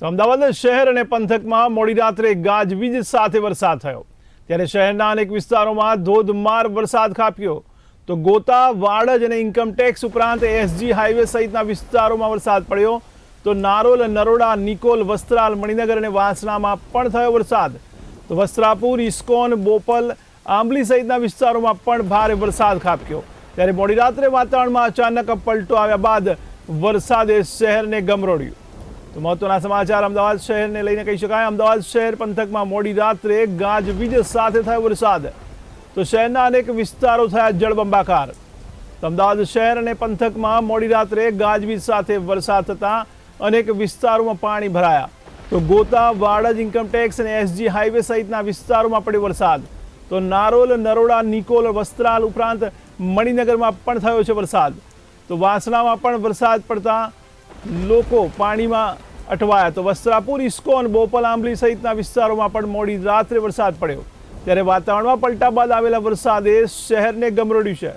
તો અમદાવાદ શહેર અને પંથકમાં મોડી રાત્રે ગાજવીજ સાથે વરસાદ થયો. ત્યારે શહેરના અનેક વિસ્તારોમાં ધોધમાર વરસાદ ખાપ્યો. તો ગોતા, વાડજ અને ઇન્કમટેક્સ ઉપરાંત એસજી હાઈવે સહિતના વિસ્તારોમાં વરસાદ પડ્યો. તો નારોલ, નરોડા, નિકોલ, વસ્ત્રાલ, મણિનગર અને વાસણામાં પણ થયો વરસાદ. તો વસ્ત્રાપુર, ઇસ્કોન, બોપલ, આંબલી સહિતના વિસ્તારોમાં પણ ભારે વરસાદ ખાબક્યો ત્યારે મોડી રાત્રે વાતાવરણમાં અચાનક પલટો આવ્યા બાદ વરસાદે શહેરને ગમરોડ્યું. તો મહત્વના સમાચાર અમદાવાદ શહેરને લઈને કહી શકાય. અમદાવાદ શહેર પંથકમાં મોડી રાત્રે ગાજવીજ સાથે થયો વરસાદ. તો શહેરના અનેક વિસ્તારો થયા જળબંબાકાર અમદાવાદ શહેર અને પંથકમાં મોડી રાત્રે ગાજવીજ સાથે વરસાદ થતાં અનેક વિસ્તારોમાં પાણી ભરાયા. તો ગોતા, વાડજ ઇન્કમટેક્સ અને એસજી હાઈવે સહિતના વિસ્તારોમાં પડ્યો વરસાદ. તો નારોલ, નરોડા, નિકોલ, વસ્ત્રાલ ઉપરાંત મણિનગરમાં પણ થયો છે વરસાદ. તો વાસણામાં પણ વરસાદ પડતા લોકો પાણીમાં અટવાયા તો વસ્ત્રાપુર ઇસ્કોન બોપલ, આંબલી સહિતના વિસ્તારોમાં પણ મોડી રાત્રે વરસાદ પડ્યો. ત્યારે વાતાવરણમાં પલટા બાદ આવેલા વરસાદે શહેરને ગમરોડ્યું છે.